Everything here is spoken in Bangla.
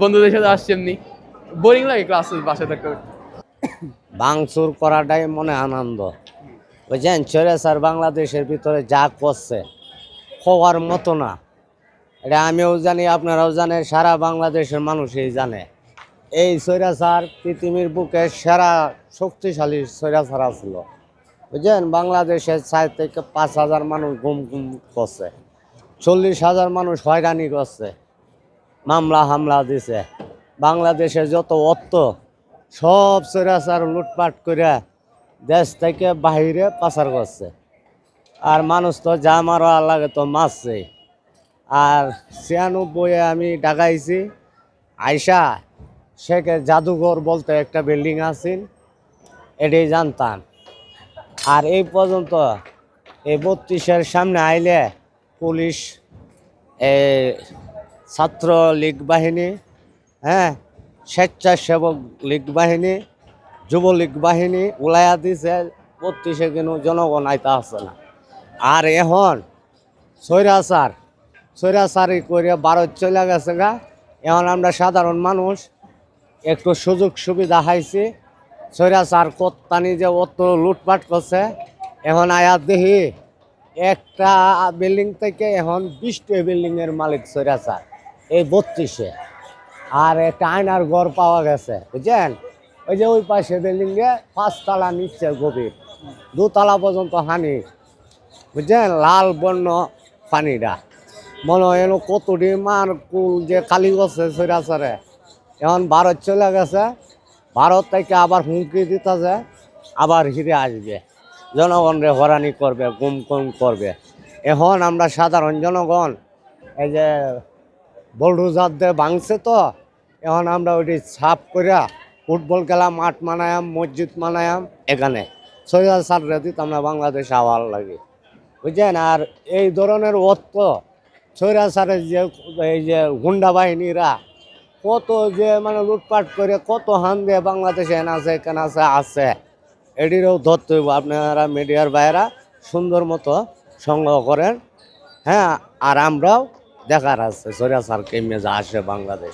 বন্ধুদের সাথে আসছি এমনি। বোরিং লাগে করাটাই মনে আনন্দ। বুঝছেন স্যার বাংলাদেশের ভিতরে যা করছে, হওয়ার মতো না। এটা আমিও জানি, আপনারাও জানেন, সারা বাংলাদেশের মানুষই জানে। এই স্বৈরাচার পৃথিবীর বুকে সেরা, শক্তিশালী স্বৈরাচার ছিল বুঝছেন বাংলাদেশের চার থেকে পাঁচ হাজার মানুষ গুম গুম করছে। চল্লিশ হাজার মানুষ হয়রানি করছে, মামলা হামলা দিছে। বাংলাদেশে যত অর্থ, সব চোরাচার লুটপাট করে দেশ থেকে বাহিরে পাচার করছে। আর মানুষ তো যা মারা লাগে তো মারছে আর ছিয়ানব্বইয়ে আমি ডাকাইছি আয়সা শেখের জাদুঘর বলতে একটা বিল্ডিং আছিল এটাই জানতাম। আর এই পর্যন্ত এই বত্রিশের সামনে আইলে পুলিশ ছাত্র লীগ বাহিনী হ্যাঁ স্বেচ্ছাসেবক লীগ বাহিনী, যুবলীগ বাহিনী উলাইয়া দিছে বত্রিশে কিন্তু জনগণ আইতা আছে না। আর এখন স্বৈরাচার, স্বৈরাচারি করে ভারত চলে গেছে গা। এখন আমরা সাধারণ মানুষ, একটু সুযোগ সুবিধা হাইছি, স্বৈরাচার কত্তানি যে অত লুটপাট করছে। এখন আয়াত দেখি একটা বিল্ডিং থেকে এখন বিশটা বিল্ডিংয়ের মালিক স্বৈরাচার এই বত্রিশে। আর একটা আয়নার ঘর পাওয়া গেছে, বুঝছেন? ওই যে ওই পাশে বিল্ডিংয়ে পাঁচতলা নিচ্ছে গভীর, দুতলা পর্যন্ত হানি, বুঝছেন? লাল বর্ণ পানিটা। মনে হয় কতটি মার কুল যে কালি গছে সৈরাচারে এখন ভারত চলে গেছে, ভারত থেকে আবার হুমকি দিতেছে, আবার হিরে আসবে। জনগণরে হরানি করবে, গুম কুম করবে। এখন আমরা সাধারণ জনগণ, এই যে বলরুজাত দিয়ে ভাঙছে তো, এখন আমরা ওইটি সাফ করিয়া ফুটবল খেলা, মাঠ মানায়াম, মসজিদ মানায়াম, এখানে। সৈয়দ সার রেদিত আমরা বাংলাদেশ আওয়ার লাগে। বুঝছেন? আর এই ধরনের অর্থ স্বৈরাচারের যে, এই যে গুন্ডা বাহিনীরা কত যে মানে লুটপাট করে, কত হান দিয়ে বাংলাদেশে এনে আছে আছে আছে। এটিরও ধরতে হইব। আপনারা মিডিয়ার বাইরা সুন্দর মতো সংগ্রহ করেন। হ্যাঁ আর আমরাও দেখার আছে। সরিয়া সার কেমে যা আসে বাংলাদেশ।